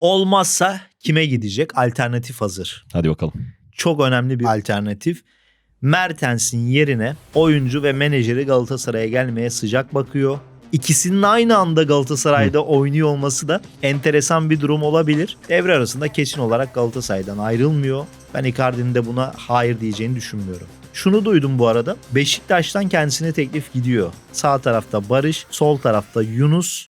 Olmazsa kime gidecek? Alternatif hazır. Hadi bakalım. Çok önemli bir alternatif. Mertens'in yerine oyuncu ve menajeri Galatasaray'a gelmeye sıcak bakıyor. İkisinin aynı anda Galatasaray'da oynuyor olması da enteresan bir durum olabilir. Devre arasında kesin olarak Galatasaray'dan ayrılmıyor. Ben Icardi'nin de buna hayır diyeceğini düşünmüyorum. Şunu duydum bu arada. Beşiktaş'tan kendisine teklif gidiyor. Sağ tarafta Barış, sol tarafta Yunus.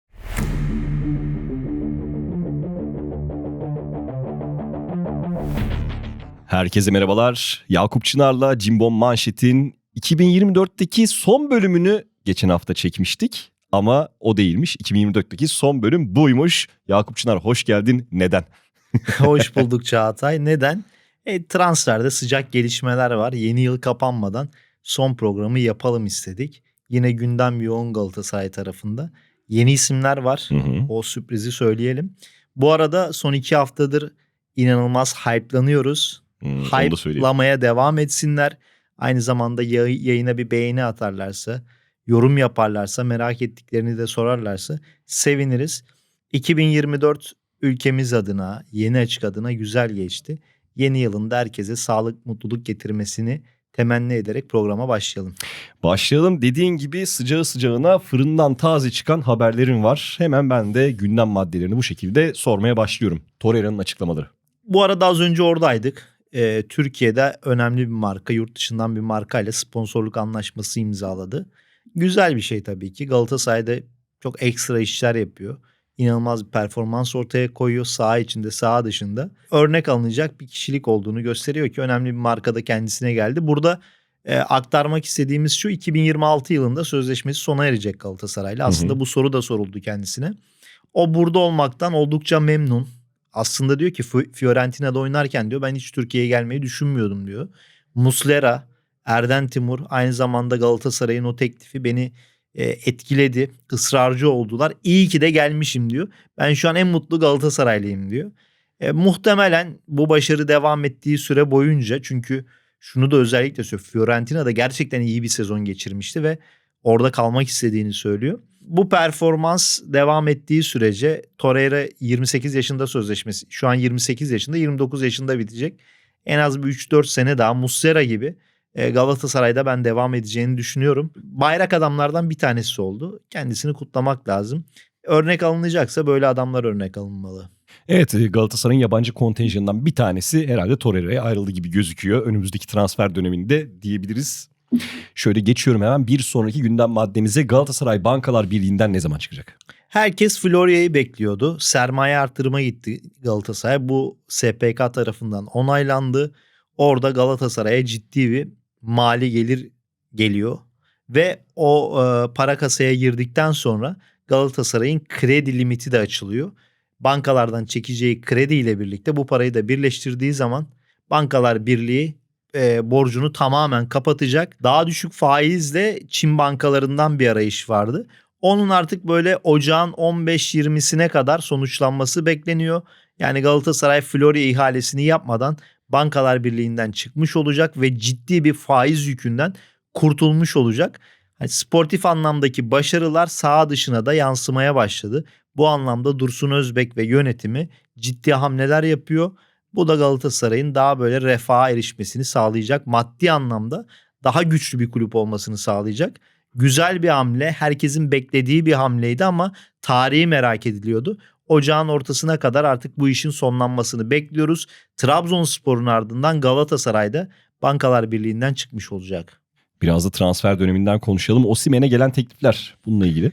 Herkese merhabalar. Yakup Çınar'la Cimbom Manşet'in 2024'teki son bölümünü geçen hafta çekmiştik. Ama o değilmiş. 2024'teki son bölüm buymuş. Yakup Çınar hoş geldin. Neden? Hoş bulduk Çağatay. Neden? E, transferde sıcak gelişmeler var. Yeni yıl kapanmadan son programı yapalım istedik. Yine gündem yoğun Galatasaray tarafında. Yeni isimler var. Hı hı. O sürprizi söyleyelim. Bu arada son iki haftadır inanılmaz hype'lanıyoruz. Söyleyeyim. Hype'lamaya devam etsinler. Aynı zamanda yayı- yayına bir beğeni atarlarsa, yorum yaparlarsa, merak ettiklerini de sorarlarsa seviniriz. 2024 ülkemiz adına, yeni açık adına güzel geçti. Yeni yılında herkese sağlık, mutluluk getirmesini temenni ederek programa başlayalım. Başlayalım. Dediğin gibi sıcağı sıcağına fırından taze çıkan haberlerin var. Hemen ben de gündem maddelerini bu şekilde sormaya başlıyorum. Torreira'nın açıklamaları. Bu arada az önce oradaydık. Ee, Türkiye'de önemli bir marka, yurt dışından bir markayla sponsorluk anlaşması imzaladı. Güzel bir şey tabii ki. Galatasaray'da çok ekstra işler yapıyor. İnanılmaz bir performans ortaya koyuyor saha içinde, saha dışında. Örnek alınacak bir kişilik olduğunu gösteriyor ki önemli bir markada kendisine geldi. Burada e, aktarmak istediğimiz şu 2026 yılında sözleşmesi sona erecek Galatasaray'la. Aslında bu soru da soruldu kendisine. O burada olmaktan oldukça memnun. Aslında diyor ki Fi- Fiorentina'da oynarken diyor ben hiç Türkiye'ye gelmeyi düşünmüyordum diyor. Muslera, Erden Timur aynı zamanda Galatasaray'ın o teklifi beni e, etkiledi. ısrarcı oldular. İyi ki de gelmişim diyor. Ben şu an en mutlu Galatasaraylıyım diyor. E, muhtemelen bu başarı devam ettiği süre boyunca çünkü şunu da özellikle söylüyor. Fiorentina'da gerçekten iyi bir sezon geçirmişti ve orada kalmak istediğini söylüyor. Bu performans devam ettiği sürece Torreira 28 yaşında sözleşmesi şu an 28 yaşında 29 yaşında bitecek. En az bir 3-4 sene daha Muslera gibi e, Galatasaray'da ben devam edeceğini düşünüyorum. Bayrak adamlardan bir tanesi oldu. Kendisini kutlamak lazım. Örnek alınacaksa böyle adamlar örnek alınmalı. Evet e, Galatasaray'ın yabancı kontenjanından bir tanesi herhalde Torreira'ya ayrıldı gibi gözüküyor. Önümüzdeki transfer döneminde diyebiliriz. Şöyle geçiyorum hemen bir sonraki gündem maddemize Galatasaray Bankalar Birliği'nden ne zaman çıkacak? Herkes Florya'yı bekliyordu. Sermaye artırıma gitti Galatasaray. Bu SPK tarafından onaylandı. Orada Galatasaray'a ciddi bir mali gelir geliyor. Ve o e, para kasaya girdikten sonra Galatasaray'ın kredi limiti de açılıyor. Bankalardan çekeceği kredi ile birlikte bu parayı da birleştirdiği zaman Bankalar Birliği e, borcunu tamamen kapatacak. Daha düşük faizle Çin bankalarından bir arayış vardı. Onun artık böyle ocağın 15-20'sine kadar sonuçlanması bekleniyor. Yani Galatasaray Florya ihalesini yapmadan Bankalar Birliği'nden çıkmış olacak ve ciddi bir faiz yükünden kurtulmuş olacak. Hani sportif anlamdaki başarılar saha dışına da yansımaya başladı. Bu anlamda Dursun Özbek ve yönetimi ciddi hamleler yapıyor. Bu da Galatasaray'ın daha böyle refaha erişmesini sağlayacak. Maddi anlamda daha güçlü bir kulüp olmasını sağlayacak. Güzel bir hamle, herkesin beklediği bir hamleydi ama tarihi merak ediliyordu. Ocağın ortasına kadar artık bu işin sonlanmasını bekliyoruz. Trabzonspor'un ardından Galatasaray'da Bankalar Birliği'nden çıkmış olacak. Biraz da transfer döneminden konuşalım. Osimhen'e gelen teklifler bununla ilgili.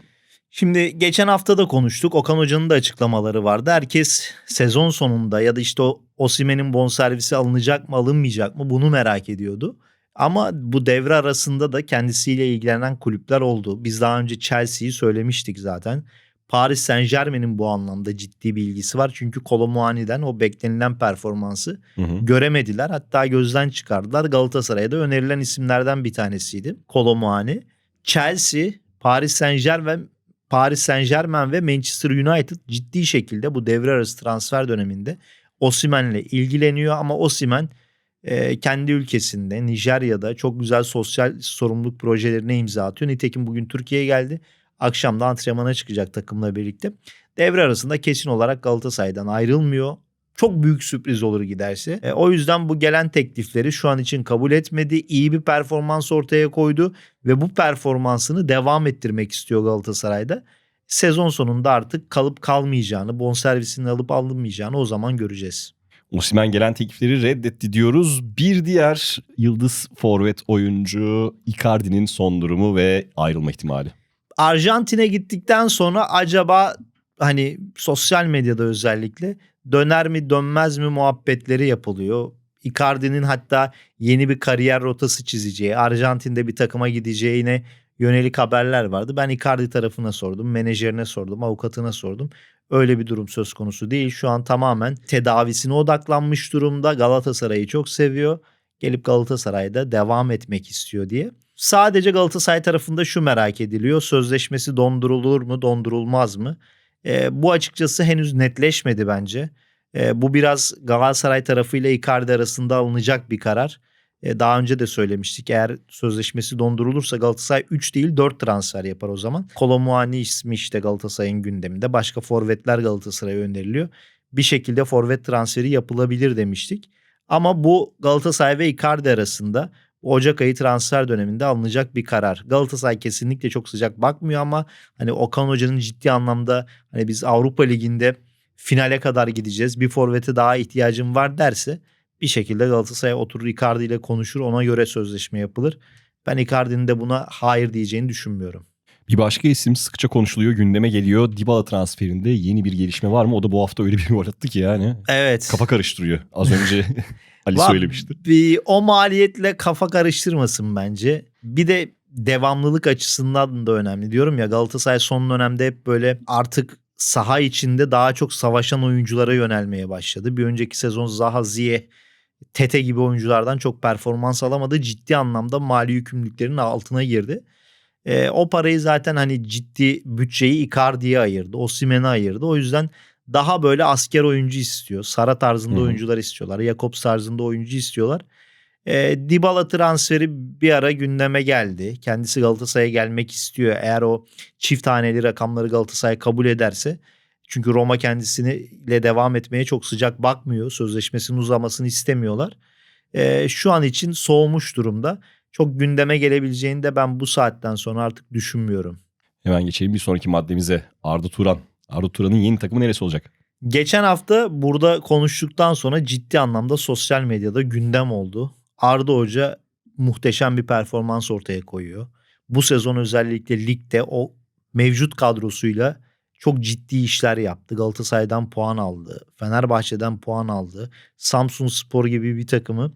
Şimdi geçen hafta da konuştuk. Okan Hoca'nın da açıklamaları vardı. Herkes sezon sonunda ya da işte o Osimhen'in bonservisi alınacak mı alınmayacak mı bunu merak ediyordu. Ama bu devre arasında da kendisiyle ilgilenen kulüpler oldu. Biz daha önce Chelsea'yi söylemiştik zaten. Paris Saint Germain'in bu anlamda ciddi bir ilgisi var. Çünkü Kolomuani'den o beklenilen performansı Hı hı. göremediler. Hatta gözden çıkardılar. Galatasaray'a da önerilen isimlerden bir tanesiydi. Kolomuani. Chelsea, Paris Saint Germain, Paris Saint Germain ve Manchester United ciddi şekilde bu devre arası transfer döneminde Osimhen'le ilgileniyor ama Osimhen e, kendi ülkesinde Nijerya'da çok güzel sosyal sorumluluk projelerine imza atıyor. Nitekim bugün Türkiye'ye geldi. Akşam da antrenmana çıkacak takımla birlikte. Devre arasında kesin olarak Galatasaray'dan ayrılmıyor. Çok büyük sürpriz olur giderse. E, o yüzden bu gelen teklifleri şu an için kabul etmedi. İyi bir performans ortaya koydu ve bu performansını devam ettirmek istiyor Galatasaray'da. Sezon sonunda artık kalıp kalmayacağını, bonservisini alıp alınmayacağını o zaman göreceğiz. Osimhen gelen teklifleri reddetti diyoruz. Bir diğer yıldız forvet oyuncu Icardi'nin son durumu ve ayrılma ihtimali. Arjantin'e gittikten sonra acaba hani sosyal medyada özellikle döner mi dönmez mi muhabbetleri yapılıyor. Icardi'nin hatta yeni bir kariyer rotası çizeceği, Arjantin'de bir takıma gideceğine yönelik haberler vardı. Ben Icardi tarafına sordum, menajerine sordum, avukatına sordum. Öyle bir durum söz konusu değil. Şu an tamamen tedavisine odaklanmış durumda. Galatasaray'ı çok seviyor. Gelip Galatasaray'da devam etmek istiyor diye. Sadece Galatasaray tarafında şu merak ediliyor. Sözleşmesi dondurulur mu, dondurulmaz mı? E, bu açıkçası henüz netleşmedi bence. E, bu biraz Galatasaray tarafıyla Icardi arasında alınacak bir karar. E, daha önce de söylemiştik. Eğer sözleşmesi dondurulursa Galatasaray 3 değil 4 transfer yapar o zaman. Kolomuani ismi işte Galatasaray'ın gündeminde. Başka forvetler Galatasaray'a öneriliyor. Bir şekilde forvet transferi yapılabilir demiştik. Ama bu Galatasaray ve Icardi arasında Ocak ayı transfer döneminde alınacak bir karar. Galatasaray kesinlikle çok sıcak bakmıyor ama hani Okan Hoca'nın ciddi anlamda hani biz Avrupa Ligi'nde finale kadar gideceğiz. Bir forvete daha ihtiyacım var derse bir şekilde Galatasaray oturur Icardi ile konuşur ona göre sözleşme yapılır. Ben Icardi'nin de buna hayır diyeceğini düşünmüyorum. Bir başka isim sıkça konuşuluyor, gündeme geliyor. Dybala transferinde yeni bir gelişme var mı? O da bu hafta öyle bir gol attı ki yani. Evet. Kafa karıştırıyor. Az önce Ali Var- söylemişti. Bir, o maliyetle kafa karıştırmasın bence. Bir de devamlılık açısından da önemli. Diyorum ya Galatasaray son dönemde hep böyle artık saha içinde daha çok savaşan oyunculara yönelmeye başladı. Bir önceki sezon Zaha, Ziyeh, Tete gibi oyunculardan çok performans alamadı. Ciddi anlamda mali yükümlülüklerinin altına girdi. Ee, o parayı zaten hani ciddi bütçeyi Icardi'ye ayırdı. Osimhen'e ayırdı. O yüzden daha böyle asker oyuncu istiyor. Sara tarzında Hı hı. oyuncular istiyorlar. Jakobs tarzında oyuncu istiyorlar. E, Dybala transferi bir ara gündeme geldi. Kendisi Galatasaray'a gelmek istiyor. Eğer o çift taneli rakamları Galatasaray kabul ederse. Çünkü Roma kendisiyle devam etmeye çok sıcak bakmıyor. Sözleşmesinin uzamasını istemiyorlar. E, şu an için soğumuş durumda. Çok gündeme gelebileceğini de ben bu saatten sonra artık düşünmüyorum. Hemen geçelim bir sonraki maddemize. Arda Turan. Arda Turan'ın yeni takımı neresi olacak? Geçen hafta burada konuştuktan sonra ciddi anlamda sosyal medyada gündem oldu. Arda Hoca muhteşem bir performans ortaya koyuyor. Bu sezon özellikle ligde o mevcut kadrosuyla çok ciddi işler yaptı. Galatasaray'dan puan aldı. Fenerbahçe'den puan aldı. Samsun Spor gibi bir takımı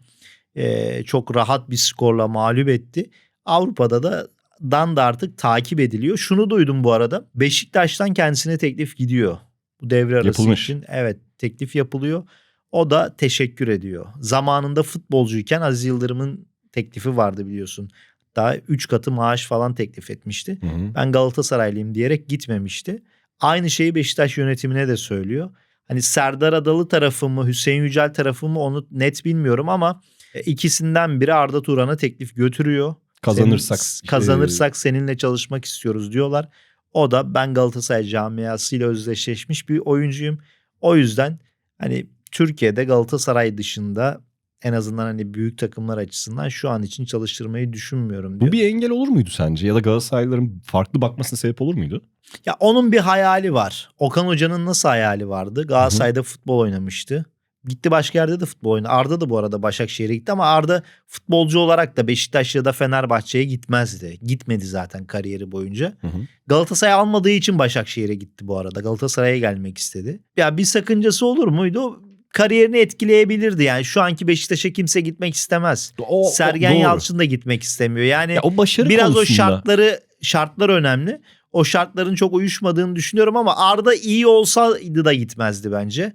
eee, çok rahat bir skorla mağlup etti. Avrupa'da da dan da artık takip ediliyor. Şunu duydum bu arada. Beşiktaş'tan kendisine teklif gidiyor. Bu devre arası Yapılmış. için evet teklif yapılıyor. O da teşekkür ediyor. Zamanında futbolcuyken Aziz Yıldırım'ın teklifi vardı biliyorsun. Daha 3 katı maaş falan teklif etmişti. Hı hı. Ben Galatasaraylıyım diyerek gitmemişti. Aynı şeyi Beşiktaş yönetimine de söylüyor. Hani Serdar Adalı tarafı mı Hüseyin Yücel tarafı mı onu net bilmiyorum ama e, ikisinden biri Arda Turan'a teklif götürüyor. Kazanırsak. Senin- kazanırsak seninle çalışmak istiyoruz diyorlar. O da ben Galatasaray camiasıyla özdeşleşmiş bir oyuncuyum. O yüzden hani Türkiye'de Galatasaray dışında en azından hani büyük takımlar açısından şu an için çalıştırmayı düşünmüyorum diyor. Bu bir engel olur muydu sence? Ya da Galatasaraylıların farklı bakmasına sebep olur muydu? Ya onun bir hayali var. Okan Hoca'nın nasıl hayali vardı? Galatasaray'da futbol oynamıştı. Gitti başka yerde de futbol oynadı. Arda da bu arada Başakşehir'e gitti ama Arda futbolcu olarak da Beşiktaş ya da Fenerbahçe'ye gitmezdi. Gitmedi zaten kariyeri boyunca. Hı hı. Galatasaray almadığı için Başakşehir'e gitti bu arada. Galatasaray'a gelmek istedi. Ya bir sakıncası olur muydu? Kariyerini etkileyebilirdi yani. Şu anki Beşiktaş'a kimse gitmek istemez. O, Sergen doğru. Yalçın da gitmek istemiyor. Yani Ya o başarı biraz o konusunda. şartları şartlar önemli. O şartların çok uyuşmadığını düşünüyorum ama Arda iyi olsaydı da gitmezdi bence.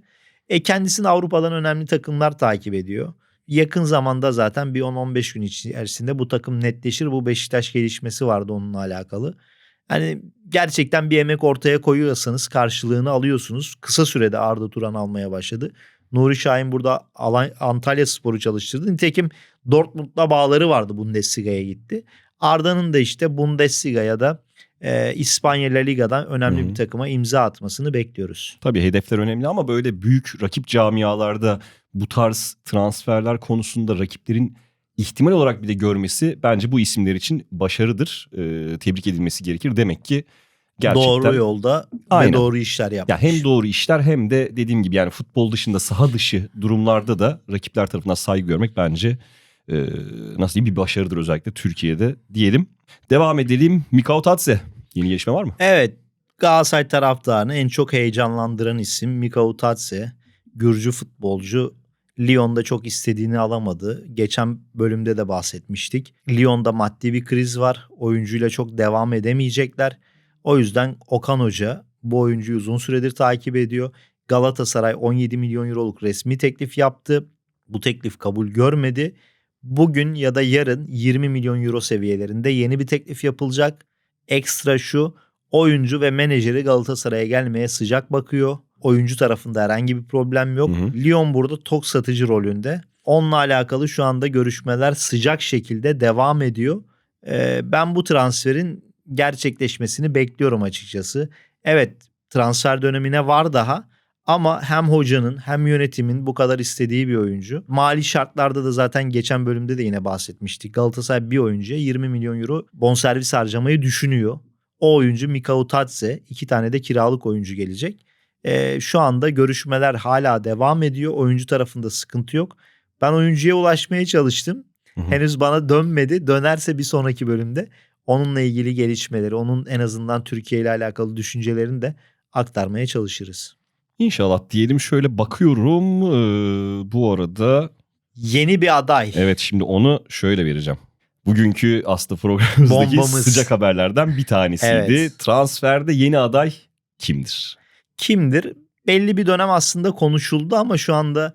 E kendisini Avrupa'dan önemli takımlar takip ediyor. Yakın zamanda zaten bir 10-15 gün içerisinde bu takım netleşir. Bu Beşiktaş gelişmesi vardı onunla alakalı. Hani gerçekten bir emek ortaya koyuyorsanız karşılığını alıyorsunuz. Kısa sürede Arda Turan almaya başladı. Nuri Şahin burada Antalya Spor'u çalıştırdı. Nitekim Dortmund'la bağları vardı Bundesliga'ya gitti. Arda'nın da işte Bundesliga'ya da e, İspanya La Liga'dan önemli Hı hı. bir takıma imza atmasını bekliyoruz. Tabii hedefler önemli ama böyle büyük rakip camialarda bu tarz transferler konusunda rakiplerin ihtimal olarak bir de görmesi bence bu isimler için başarıdır. Ee, tebrik edilmesi gerekir. Demek ki gerçekten Doğru yolda Aynen. ve doğru işler yapmış. ya hem doğru işler hem de dediğim gibi yani futbol dışında saha dışı durumlarda da rakipler tarafından saygı görmek bence e, nasıl diyeyim bir başarıdır özellikle Türkiye'de diyelim. Devam edelim. Mikao Tatse. Yeni gelişme var mı? Evet Galatasaray taraftarını en çok heyecanlandıran isim Mikao Tatse. Gürcü futbolcu. Lyon'da çok istediğini alamadı. Geçen bölümde de bahsetmiştik. Lyon'da maddi bir kriz var. Oyuncuyla çok devam edemeyecekler. O yüzden Okan Hoca bu oyuncuyu uzun süredir takip ediyor. Galatasaray 17 milyon euroluk resmi teklif yaptı. Bu teklif kabul görmedi. Bugün ya da yarın 20 milyon euro seviyelerinde yeni bir teklif yapılacak. Ekstra şu oyuncu ve menajeri Galatasaray'a gelmeye sıcak bakıyor. Oyuncu tarafında herhangi bir problem yok. Hı hı. Lyon burada tok satıcı rolünde. Onunla alakalı şu anda görüşmeler sıcak şekilde devam ediyor. Ee, ben bu transferin gerçekleşmesini bekliyorum açıkçası. Evet transfer dönemine var daha ama hem hocanın hem yönetimin bu kadar istediği bir oyuncu. Mali şartlarda da zaten geçen bölümde de yine bahsetmiştik. Galatasaray bir oyuncuya 20 milyon euro bonservis harcamayı düşünüyor. O oyuncu Mikao Tatse. iki tane de kiralık oyuncu gelecek. Ee, şu anda görüşmeler hala devam ediyor. Oyuncu tarafında sıkıntı yok. Ben oyuncuya ulaşmaya çalıştım. Hı hı. Henüz bana dönmedi. Dönerse bir sonraki bölümde onunla ilgili gelişmeleri, onun en azından Türkiye ile alakalı düşüncelerini de aktarmaya çalışırız. İnşallah diyelim şöyle bakıyorum. Ee, bu arada Yeni bir aday. evet şimdi onu şöyle vereceğim. Bugünkü aslında programımızdaki Bombamız. sıcak haberlerden bir tanesiydi. Evet. Transferde yeni aday kimdir? Kimdir? Belli bir dönem aslında konuşuldu ama şu anda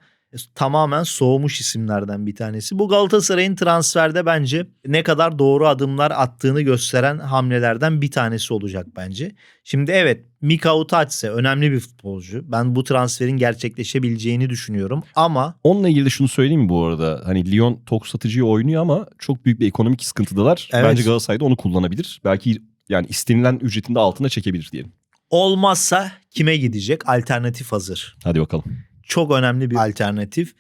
tamamen soğumuş isimlerden bir tanesi. Bu Galatasaray'ın transferde bence ne kadar doğru adımlar attığını gösteren hamlelerden bir tanesi olacak bence. Şimdi evet Mikao Tatse önemli bir futbolcu. Ben bu transferin gerçekleşebileceğini düşünüyorum ama Onunla ilgili de şunu söyleyeyim mi bu arada? Hani Lyon tok satıcıyı oynuyor ama çok büyük bir ekonomik sıkıntıdalar. Evet. Bence Galatasaray'da onu kullanabilir. Belki yani istenilen ücretin de altına çekebilir diyelim. olmazsa kime gidecek? Alternatif hazır. Hadi bakalım. Çok önemli bir alternatif.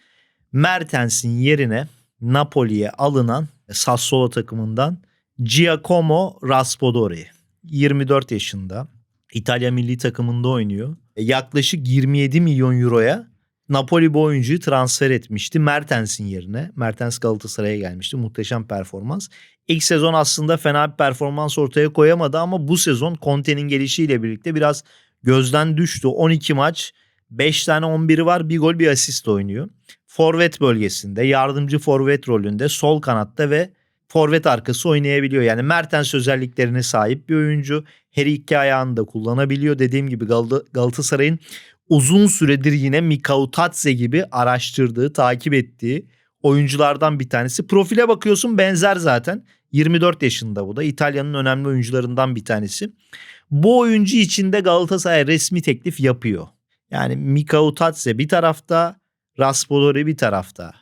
Mertens'in yerine Napoli'ye alınan Sassuolo takımından Giacomo Raspadori. 24 yaşında. İtalya milli takımında oynuyor. Yaklaşık 27 milyon euroya Napoli bu oyuncuyu transfer etmişti Mertens'in yerine. Mertens Galatasaray'a gelmişti. Muhteşem performans. İlk sezon aslında fena bir performans ortaya koyamadı ama bu sezon Conte'nin gelişiyle birlikte biraz gözden düştü. 12 maç 5 tane 11'i var bir gol bir asist oynuyor. Forvet bölgesinde yardımcı forvet rolünde sol kanatta ve forvet arkası oynayabiliyor. Yani Mertens özelliklerine sahip bir oyuncu. Her iki ayağını da kullanabiliyor. Dediğim gibi Gal- Galatasaray'ın uzun süredir yine Mikao Tatse gibi araştırdığı, takip ettiği oyunculardan bir tanesi. Profile bakıyorsun benzer zaten. 24 yaşında bu da. İtalya'nın önemli oyuncularından bir tanesi. Bu oyuncu için de Galatasaray resmi teklif yapıyor. Yani Mikao Tatse bir tarafta, Raspadori bir tarafta.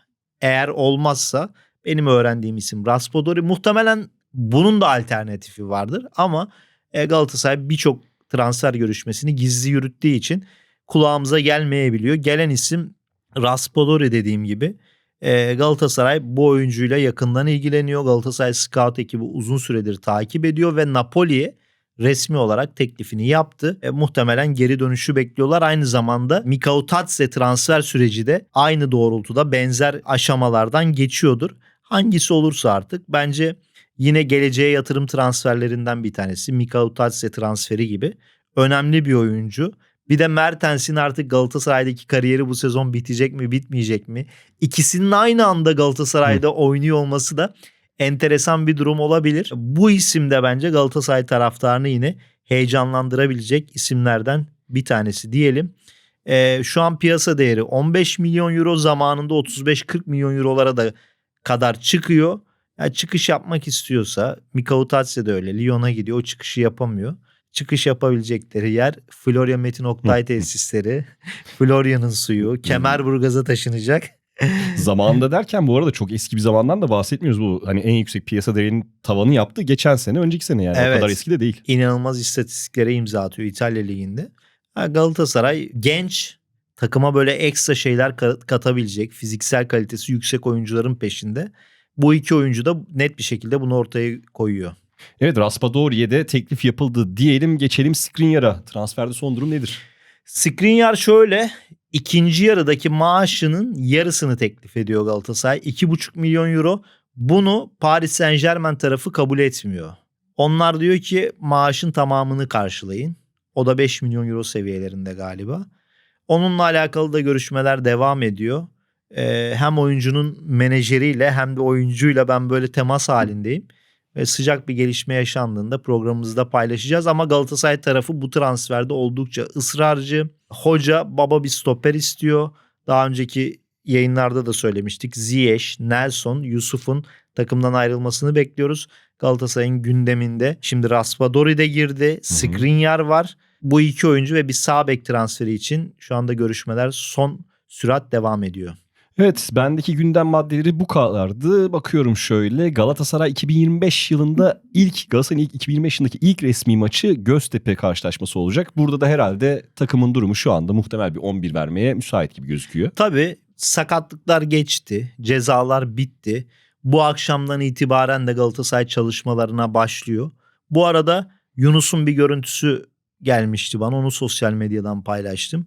Eğer olmazsa benim öğrendiğim isim Raspadori. Muhtemelen bunun da alternatifi vardır ama e, Galatasaray birçok transfer görüşmesini gizli yürüttüğü için kulağımıza gelmeyebiliyor. Gelen isim Raspadori dediğim gibi. E, Galatasaray bu oyuncuyla yakından ilgileniyor. Galatasaray Scout ekibi uzun süredir takip ediyor ve Napoli'ye resmi olarak teklifini yaptı. E, muhtemelen geri dönüşü bekliyorlar. Aynı zamanda Mikao Tatse transfer süreci de aynı doğrultuda benzer aşamalardan geçiyordur. Hangisi olursa artık bence yine geleceğe yatırım transferlerinden bir tanesi. Mikao Tatse transferi gibi önemli bir oyuncu. Bir de Mertens'in artık Galatasaray'daki kariyeri bu sezon bitecek mi bitmeyecek mi? İkisinin aynı anda Galatasaray'da oynuyor olması da enteresan bir durum olabilir. Bu isim de bence Galatasaray taraftarını yine heyecanlandırabilecek isimlerden bir tanesi diyelim. Ee, şu an piyasa değeri 15 milyon euro zamanında 35-40 milyon eurolara da kadar çıkıyor. Yani çıkış yapmak istiyorsa Mikao Tatse de öyle Lyon'a gidiyor o çıkışı yapamıyor. Çıkış yapabilecekleri yer Florya Metin Oktay tesisleri, Florya'nın suyu, Kemerburgaz'a taşınacak. Zamanında derken bu arada çok eski bir zamandan da bahsetmiyoruz. Bu hani en yüksek piyasa değerinin tavanı yaptı geçen sene önceki sene yani. Evet. O kadar eski de değil. İnanılmaz istatistiklere imza atıyor İtalya Ligi'nde. Galatasaray genç takıma böyle ekstra şeyler ka- katabilecek fiziksel kalitesi yüksek oyuncuların peşinde. Bu iki oyuncu da net bir şekilde bunu ortaya koyuyor. Evet Raspadori'ye de teklif yapıldı diyelim geçelim Skriniar'a. Transferde son durum nedir? Skriniar şöyle ikinci yarıdaki maaşının yarısını teklif ediyor Galatasaray. 2,5 milyon euro. Bunu Paris Saint Germain tarafı kabul etmiyor. Onlar diyor ki maaşın tamamını karşılayın. O da 5 milyon euro seviyelerinde galiba. Onunla alakalı da görüşmeler devam ediyor. Ee, hem oyuncunun menajeriyle hem de oyuncuyla ben böyle temas halindeyim. Ve sıcak bir gelişme yaşandığında programımızda paylaşacağız. Ama Galatasaray tarafı bu transferde oldukça ısrarcı. Hoca baba bir stoper istiyor. Daha önceki yayınlarda da söylemiştik. Ziyech, Nelson, Yusuf'un takımdan ayrılmasını bekliyoruz. Galatasaray'ın gündeminde. Şimdi Raspadori de girdi. Skriniar var. Bu iki oyuncu ve bir sağ bek transferi için şu anda görüşmeler son sürat devam ediyor. Evet bendeki gündem maddeleri bu kadardı. Bakıyorum şöyle Galatasaray 2025 yılında ilk Galatasaray'ın ilk 2025 yılındaki ilk resmi maçı Göztepe karşılaşması olacak. Burada da herhalde takımın durumu şu anda muhtemel bir 11 vermeye müsait gibi gözüküyor. Tabii sakatlıklar geçti, cezalar bitti. Bu akşamdan itibaren de Galatasaray çalışmalarına başlıyor. Bu arada Yunus'un bir görüntüsü gelmişti bana. Onu sosyal medyadan paylaştım.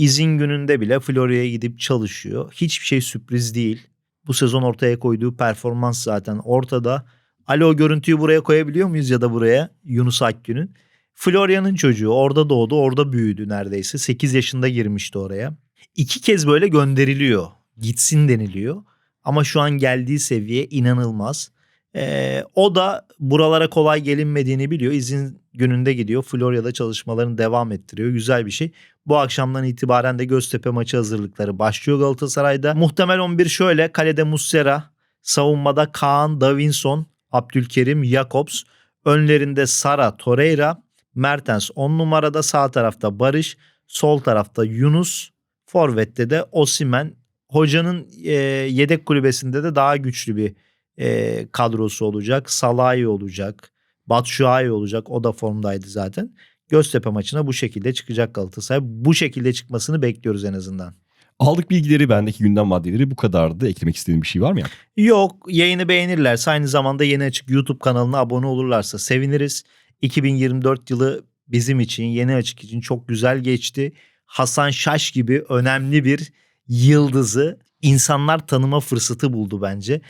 İzin gününde bile Florya'ya gidip çalışıyor. Hiçbir şey sürpriz değil. Bu sezon ortaya koyduğu performans zaten ortada. Ali o görüntüyü buraya koyabiliyor muyuz ya da buraya Yunus Akgün'ün? Florya'nın çocuğu orada doğdu orada büyüdü neredeyse. 8 yaşında girmişti oraya. İki kez böyle gönderiliyor. Gitsin deniliyor. Ama şu an geldiği seviye inanılmaz. Ee, o da buralara kolay gelinmediğini biliyor. İzin gününde gidiyor. Florya'da çalışmalarını devam ettiriyor. Güzel bir şey. Bu akşamdan itibaren de Göztepe maçı hazırlıkları başlıyor Galatasaray'da. Muhtemel 11 şöyle. Kalede Muslera, savunmada Kaan, Davinson, Abdülkerim, Jakobs. Önlerinde Sara, Torreira, Mertens 10 numarada sağ tarafta Barış, sol tarafta Yunus, Forvet'te de Osimen. Hocanın e, yedek kulübesinde de daha güçlü bir e, kadrosu olacak. Salahi olacak. Batshuayi olacak. O da formdaydı zaten. Göztepe maçına bu şekilde çıkacak Galatasaray. Bu şekilde çıkmasını bekliyoruz en azından. Aldık bilgileri bendeki gündem maddeleri bu kadardı. Eklemek istediğin bir şey var mı ya? Yok yayını beğenirlerse aynı zamanda yeni açık YouTube kanalına abone olurlarsa seviniriz. 2024 yılı bizim için yeni açık için çok güzel geçti. Hasan Şaş gibi önemli bir yıldızı insanlar tanıma fırsatı buldu bence.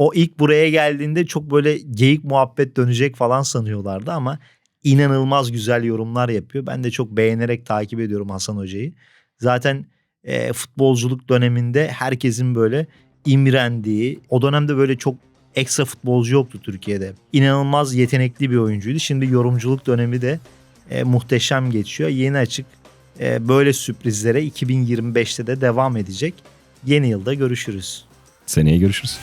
O ilk buraya geldiğinde çok böyle geyik muhabbet dönecek falan sanıyorlardı ama inanılmaz güzel yorumlar yapıyor. Ben de çok beğenerek takip ediyorum Hasan Hoca'yı. Zaten e, futbolculuk döneminde herkesin böyle imrendiği, o dönemde böyle çok ekstra futbolcu yoktu Türkiye'de. İnanılmaz yetenekli bir oyuncuydu. Şimdi yorumculuk dönemi de e, muhteşem geçiyor. Yeni açık e, böyle sürprizlere 2025'te de devam edecek. Yeni yılda görüşürüz. Seneye görüşürüz.